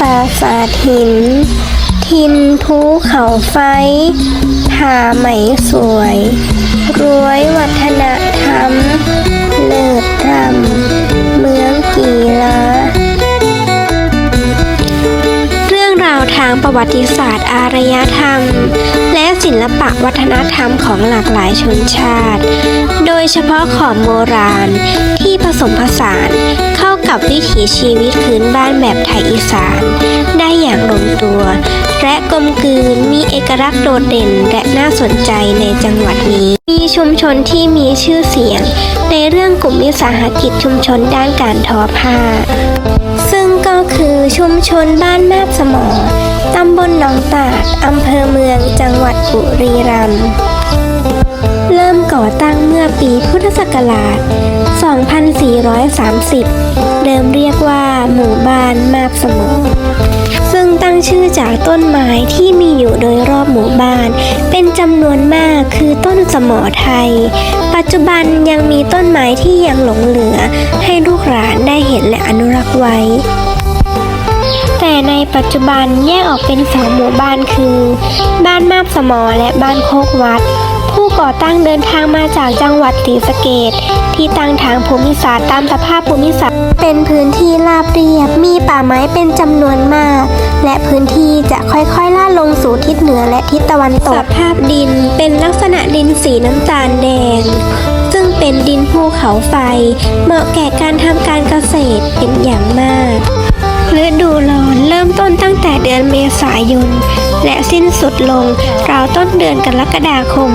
ปราสาทหิน ทินภูเขาไฟผาไหมสวย รวยวัฒนธรรม เลิศรำเมืองกีฬาาวทางประวัติศาสตร์อารยธรรม และศิลปะวัฒนธรรมของหลากหลายชนชาติ โดยเฉพาะของโบราณที่ผสมผสานเข้ากับวิถีชีวิตพื้นบ้านแบบไทยอีสาน ได้อย่างลงตัว และกลมกลืนมีเอกลักษณ์โดดเด่นและน่าสนใจในจังหวัดนี้ มีชุมชนที่มีชื่อเสียง ในเรื่องกลุ่มวิสาหกิจชุมชนด้านการทอผ้า คือชุมชนบ้านมาบสมอตำบลหนองตาดอำเภอเมืองจังหวัดบุรีรัมย์เริ่มก่อตั้งเมื่อปีพุทธศักราช 2430 เดิมเรียกว่าหมู่บ้านมาบสมอซึ่งตั้งชื่อจากต้นไม้ที่มีอยู่โดยรอบหมู่บ้าน เป็นจำนวนมากคือต้นสมอไทย ปัจจุบันยังมีต้นไม้ที่ยังหลงเหลือ ให้ลูกหลานได้เห็นและอนุรักษ์ไว้ ปัจจุบันแยกออกเป็นสองหมู่บ้านคือ บ้านมาบสมอและบ้านโคกวัด ผู้ก่อตั้งเดินทางมาจากจังหวัดศรีสะเกดที่ตั้งทางภูมิศาสตร์ตามสภาพภูมิศาสตร์ เป็นพื้นที่ราบเรียบมีป่าไม้เป็นจำนวนมาก และพื้นที่จะค่อยๆล่าลงสู่ทิศเหนือและทิศตะวันตกสภาพดินเป็นลักษณะดินสีน้ำตาลแดงซึ่งเป็นดินภูเขาไฟ เหมาะแก่การทำการเกษตรเป็นอย่างมาก ฤดูร้อนเริ่มต้นตั้งแต่เดือนเมษายน และสิ้นสุดลงราวต้นเดือนกรกฎาคม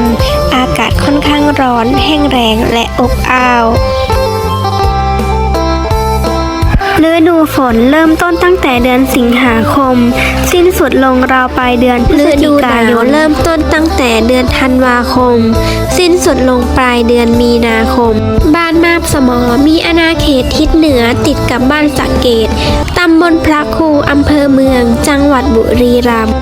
อากาศค่อนข้างร้อน แห้งแรงและอบอ้าวฤดูฝนเริ่มต้นตั้งแต่เดือนสิงหาคม สิ้นสุดลงราวปลายเดือนพฤศจิกายนเริ่มต้นตั้งแต่เดือนธันวาคม สิ้นสุดลงปลายเดือนมีนาคม บ้านมาบสมอมีอาณาเขตทิศเหนือติดกับบ้านสักเกต ตำบลพระครูอำเภอเมือง จังหวัดบุรีรัมย์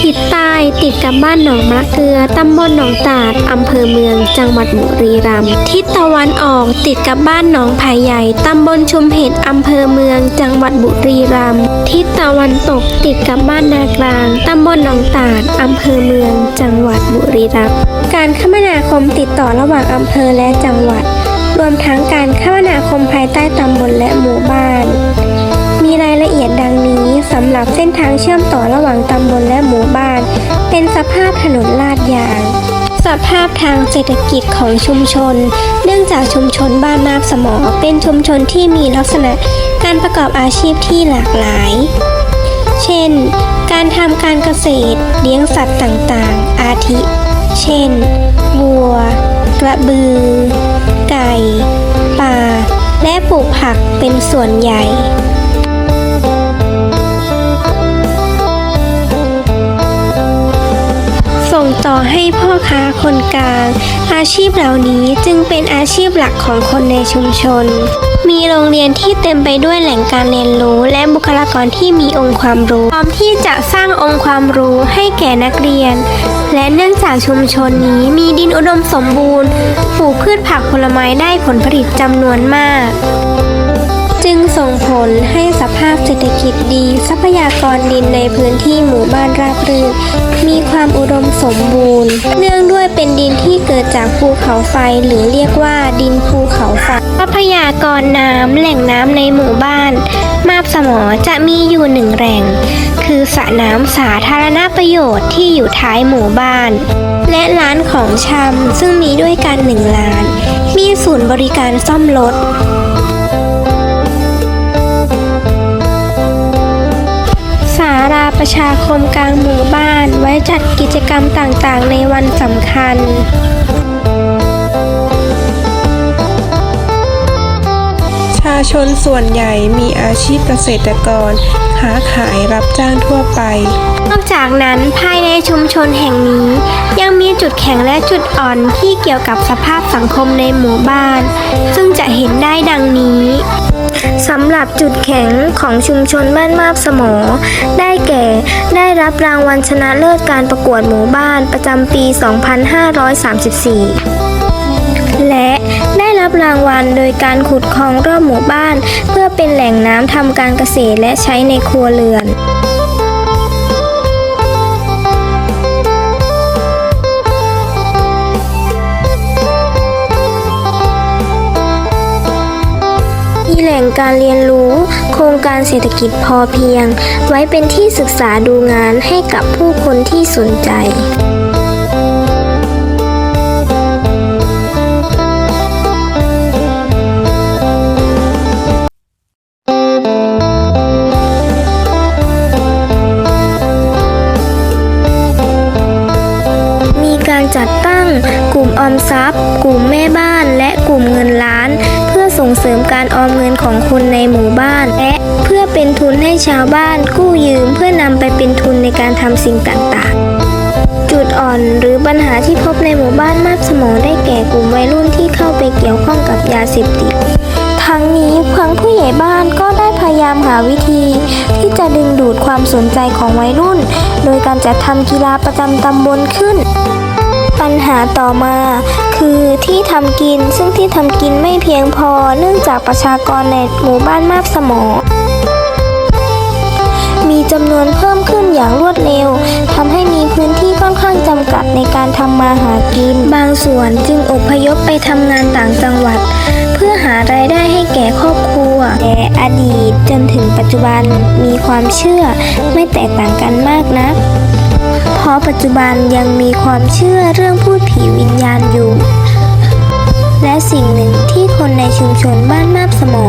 ทิศใต้ติดกับบ้านหนองมะเกลือตำบลหนองตาดอำเภอเมือง จังหวัดบุรีรัมย์ทิศตะวันออกติดกับบ้านหนองไผ่ใหญ่ตำบลชุมเห็ดอำเภอเมือง จังหวัดบุรีรัมย์ทิศตะวันตกติดกับบ้านนากลางตำบลหนองตาดอำเภอเมือง จังหวัดบุรีรัมย์การคมนาคมติดต่อระหว่างอำเภอและจังหวัด รวมทั้งการคมนาคมภายใต้ตำบลและหมู่บ้าน มีรายละเอียดดังนี้สำหรับเส้นทางเชื่อมต่อระหว่างตำบลและหมู่บ้าน เป็นสภาพถนนลาดยาง สภาพทางเศรษฐกิจของชุมชน เนื่องจากชุมชนบ้านมาบสมอเป็นชุมชนที่มีลักษณะการประกอบอาชีพที่หลากหลาย เช่น การทำการเกษตร เลี้ยงสัตว์ต่างๆ อาทิ เช่น วัว กระบือ ไก่ ปลา และปลูกผักเป็นส่วนใหญ่ ให้พ่อค้าคนกลาง อาชีพเหล่านี้จึงเป็นอาชีพหลักของคนในชุมชน มีโรงเรียนที่เต็มไปด้วยแหล่งการเรียนรู้และบุคลากรที่มีองค์ความรู้พร้อมที่จะสร้างองค์ความรู้ให้แก่นักเรียน และเนื่องจากชุมชนนี้มีดินอุดมสมบูรณ์ปลูกพืชผักผลไม้ได้ผลผลิตจำนวนมาก จึงส่งผลให้สภาพเศรษฐกิจดี ทรัพยากรดินในพื้นที่หมู่บ้านราบรื่น มีความอุดมสมบูรณ์ เนื่องด้วยเป็นดินที่เกิดจากภูเขาไฟหรือเรียกว่าดินภูเขาไฟทรัพยากรน้ำแหล่งน้ำในหมู่บ้าน มาบสมอจะมีอยู่หนึ่งแหล่ง คือสระน้ำสาธารณประโยชน์ที่อยู่ท้ายหมู่บ้าน และร้านของชำซึ่งมีด้วยกันหนึ่งร้าน มีศูนย์บริการซ่อมรถ ราประชาคมกลางหมู่บ้านไว้จัดกิจกรรมต่างๆ ในวันสำคัญชาชนส่วนใหญ่มีอาชีพเกษตรกรค้าขายรับจ้างทั่วไป นอกจากนั้นภายในชุมชนแห่งนี้ ยังมีจุดแข็งและจุดอ่อนที่เกี่ยวกับสภาพสังคมในหมู่บ้าน ซึ่งจะเห็นได้ดังนี้ สำหรับจุดแข็งของชุมชนบ้านมาบสมอ ได้แก่ได้รับรางวัลชนะเลิศการประกวดหมู่บ้านประจำปี 2534 และได้รับรับรางวัลโดยการขุดคลองรอบหมู่บ้าน เพื่อเป็นแหล่งน้ำทำการเกษตรและใช้ในครัวเรือน มีแหล่งการเรียนรู้ โครงการเศรษฐกิจพอเพียง ไว้เป็นที่ศึกษาดูงานให้กับผู้คนที่สนใจ ในหมู่บ้าน และเพื่อเป็นทุนให้ชาวบ้านกู้ยืมเพื่อนำไปเป็นทุนในการทำสิ่งต่างๆ จุดอ่อนหรือปัญหาที่พบในหมู่บ้านมาบสมองได้แก่กลุ่มวัยรุ่นที่เข้าไปเกี่ยวข้องกับยาเสพติดทั้งนี้พังผู้ใหญ่บ้านก็ได้พยายามหาวิธี ที่จะดึงดูดความสนใจของวัยรุ่น โดยการจัดทำกีฬาประจำตำบลขึ้น ปัญหาต่อมา คือที่ทำกินซึ่งที่ทำกินไม่เพียงพอเนื่องจากประชากรในหมู่บ้านมาบสมอ มีจำนวนเพิ่มขึ้นอย่างรวดเร็วทำให้มีพื้นที่ค่อนข้างจำกัดในการทำมาหากิน บางส่วนจึงอพยพไปทำงานต่างจังหวัด เพื่อหารายได้ให้แก่ครอบครัวแต่อดีตจนถึงปัจจุบันมีความเชื่อไม่แตกต่างกันมากนัก ปัจจุบันยังมีความเชื่อเรื่องพูดผีวิญญาณอยู่ และสิ่งหนึ่งที่คนในชุมชนบ้านมาบสมอ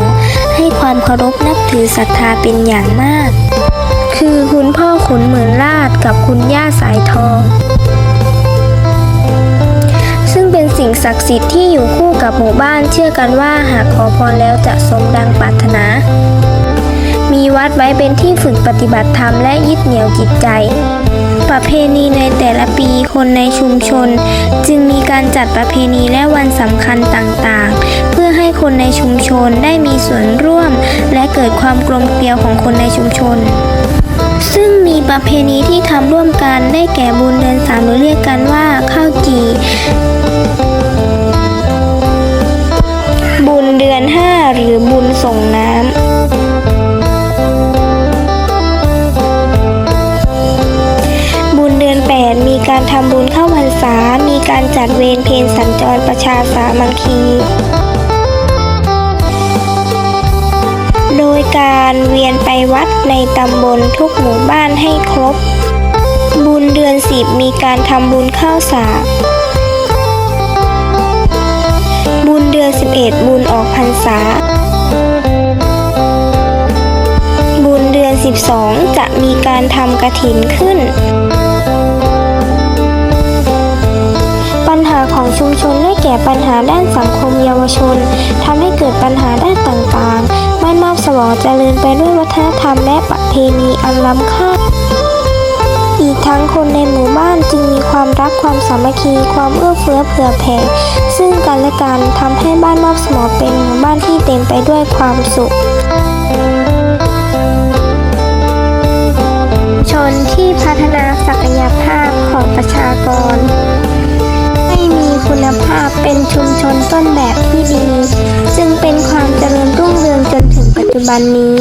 ให้ความเคารพนับถือศรัทธาเป็นอย่างมาก คือคุณพ่อขุนเหมือนลาดกับคุณย่าสายทอง ซึ่งเป็นสิ่งศักดิ์สิทธิ์ที่อยู่คู่กับหมู่บ้านเชื่อกันว่าหากขอพรแล้วจะสมดังปรารถนามีวัดไว้เป็นที่ฝึกปฏิบัติธรรมและยึดเหนี่ยวจิตใจ ประเพณีในแต่ละปีคนในชุมชน จึงมีการจัดประเพณีและวันสำคัญต่างๆ เพื่อให้คนในชุมชนได้มีส่วนร่วม และเกิดความกลมเกลียวของคนในชุมชน ซึ่งมีประเพณีที่ทำร่วมกันได้แก่บุญเดือนสามหรือเรียกกันว่าข้าวจี่ ชาสามัคคี โดยการเวียนไปวัดในตำบลทุกหมู่บ้านให้ครบ บุญเดือน10มีการทำบุญข้าวสากบุญเดือน11บุญออกพรรษา บุญเดือน12จะมีการทำกระถินขึ้น ชุมชนได้แก่ปัญหาด้านสังคมเยาวชนทำให้เกิดปัญหาด้านต่างๆ บ้านมอบสวองเจริญไปด้วยวัฒนธรรมและประเพณีอันล้ำค่า อีกทั้งคนในหมู่บ้านจึงมีความรักความสามัคคี ความเอื้อเฟื้อเผื่อแผ่ ซึ่งกันและกันทำให้บ้านมอบสมอเป็นหมู่บ้านที่เต็มไปด้วยความสุขชนที่พัฒนาศักยภาพของประชากร ณภาพเป็นชุมชนต้นแบบที่ดี จึงเป็นความเจริญรุ่งเรืองจนถึงปัจจุบันนี้